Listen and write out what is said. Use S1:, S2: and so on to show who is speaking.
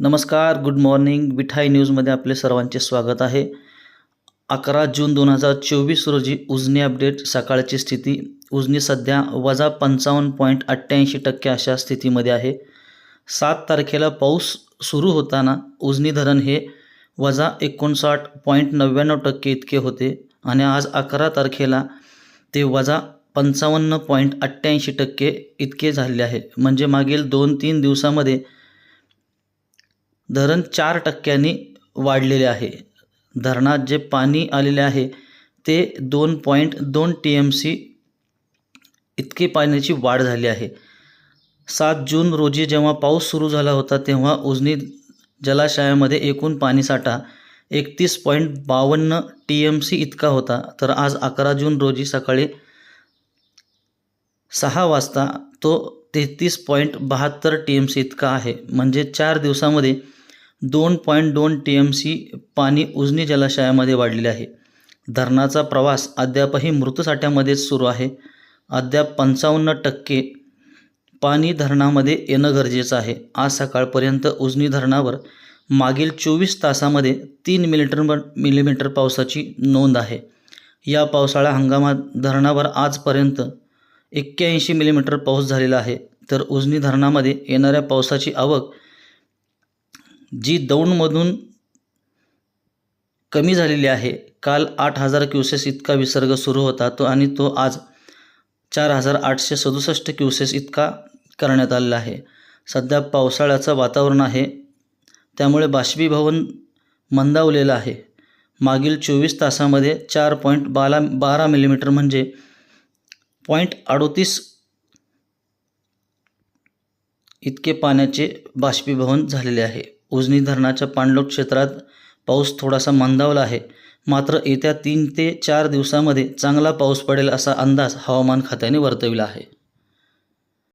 S1: नमस्कार good morning मिठाई न्यूजमध्ये आपले सर्वांचे स्वागत आहे. अकरा जून दोन हजार चोवीस रोजी उजनी अपडेट सकाळची स्थिती. उजनी सध्या वजा पंचावन्न पॉईंट अठ्ठ्याऐंशी टक्के अशा स्थितीमध्ये आहे. सात तारखेला पाऊस सुरू होताना उजनी धरण हे वजा एकोणसाठ पॉईंट नव्याण्णव टक्के इतके होते आणि आज अकरा तारखेला ते वजा पंचावन्न पॉईंट अठ्ठ्याऐंशी टक्के इतके झाले आहे. म्हणजे मागील दोन तीन दिवसामध्ये धरण चार टक्क्यांनी वाढलेले आहे. धरणात जे पाणी आलेले आहे ते दोन पॉईंट दोन टी एम सी इतके पाण्याची वाढ झाली आहे. सात जून रोजी जेव्हा पाऊस सुरू झाला होता तेव्हा उजनी जलाशयामध्ये एकूण पाणीसाठा एकतीस पॉईंट बावन्न टी एम सी इतका होता. तर आज अकरा जून रोजी सकाळी सहा वाजता तो तेहतीस पॉईंट बहात्तर टी एम सी इतका आहे. म्हणजे चार दिवसामध्ये दोन पॉईंट दोन टी एम सी पाणी उजनी जलाशयामध्ये वाढलेले आहे. धरणाचा प्रवास अद्यापही मृतसाठ्यामध्येच सुरू आहे. अद्याप पंचावन्न टक्के पाणी धरणामध्ये येणं गरजेचं आहे. आज सकाळपर्यंत उजनी धरणावर मागील चोवीस तासामध्ये तीन मिलिमीटर मिलीमीटर पावसाची नोंद आहे. या पावसाळा हंगामात धरणावर आजपर्यंत एक्क्याऐंशी मिलीमीटर पाऊस झालेला आहे. तर उजनी धरणामध्ये येणाऱ्या पावसाची आवक जी दौंडमधून कमी झालेली आहे. काल आठ हजार क्युसेस इतका विसर्ग सुरू होता तो आणि तो आज चार हजार आठशे सदुसष्ट क्युसेस इतका करण्यात आलेला आहे. सध्या पावसाळ्याचं वातावरण आहे. त्यामुळे बाष्पीभवन मंदावलेलं आहे. मागील चोवीस तासामध्ये चार पॉईंट बारा बारा मिलीमीटर म्हणजे पॉईंट अडोतीस इतके पाण्याचे बाष्पीभवन झालेले आहे. उजनी धरणाच्या पाणलोट क्षेत्रात पाऊस थोडासा मंदावला आहे. मात्र येत्या तीन ते चार दिवसामध्ये चांगला पाऊस पडेल असा अंदाज हवामान खात्याने वर्तविला आहे.